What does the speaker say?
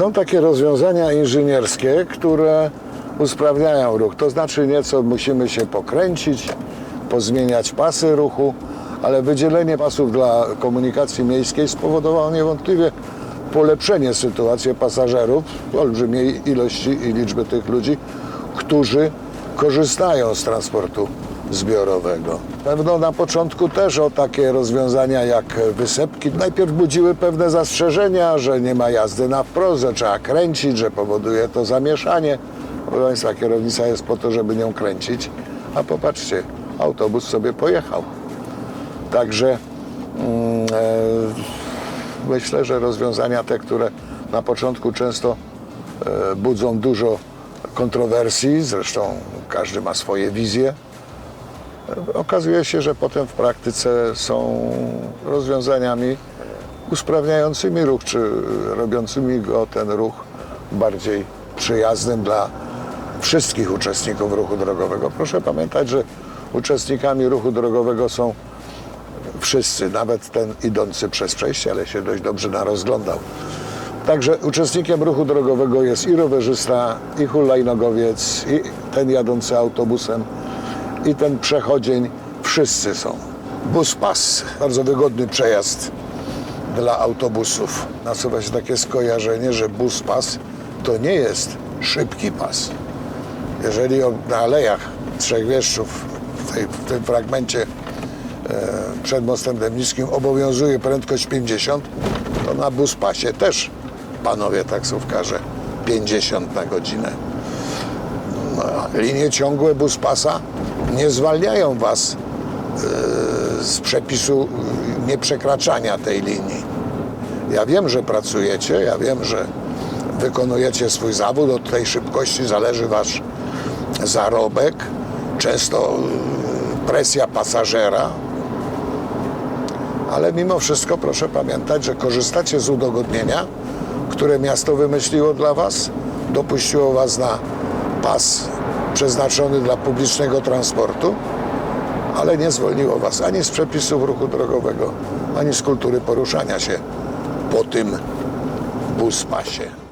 Są takie rozwiązania inżynierskie, które usprawniają ruch. To znaczy nieco musimy się pokręcić, pozmieniać pasy ruchu, ale wydzielenie pasów dla komunikacji miejskiej spowodowało niewątpliwie polepszenie sytuacji pasażerów, olbrzymiej ilości i liczby tych ludzi, którzy korzystają z transportu zbiorowego. Pewno na początku też o takie rozwiązania jak wysepki najpierw budziły pewne zastrzeżenia, że nie ma jazdy na wprost, że trzeba kręcić, że powoduje to zamieszanie. Proszę Państwa, kierownica jest po to, żeby nią kręcić, a popatrzcie, autobus sobie pojechał. Także mm, e, myślę, że rozwiązania te, które na początku często e, budzą dużo kontrowersji, zresztą każdy ma swoje wizje, okazuje się, że potem w praktyce są rozwiązaniami usprawniającymi ruch, czy robiącymi go ten ruch bardziej przyjaznym dla wszystkich uczestników ruchu drogowego. Proszę pamiętać, że uczestnikami ruchu drogowego są wszyscy, nawet ten idący przez przejście, ale się dość dobrze narozglądał. Także uczestnikiem ruchu drogowego jest i rowerzysta, i hulajnogowiec, i ten jadący autobusem, i ten przechodzień. Wszyscy są. Bus pas, bardzo wygodny przejazd dla autobusów. Nasuwa się takie skojarzenie, że bus pas to nie jest szybki pas. Jeżeli na alejach Trzech Wieszczów, w, w tym fragmencie e, przed mostem Dębnickim obowiązuje prędkość 50, to na buspasie też panowie taksówkarze 50 na godzinę. No, linie ciągłe buspasa nie zwalniają was e, z przepisu e, nieprzekraczania tej linii. Ja wiem, że pracujecie, ja wiem, że wykonujecie swój zawód, od tej szybkości zależy wasz zarobek, często y, presja pasażera, ale mimo wszystko proszę pamiętać, że korzystacie z udogodnienia, które miasto wymyśliło dla was, dopuściło was na pas przeznaczony dla publicznego transportu, ale nie zwolniło was ani z przepisów ruchu drogowego, ani z kultury poruszania się po tym buspasie.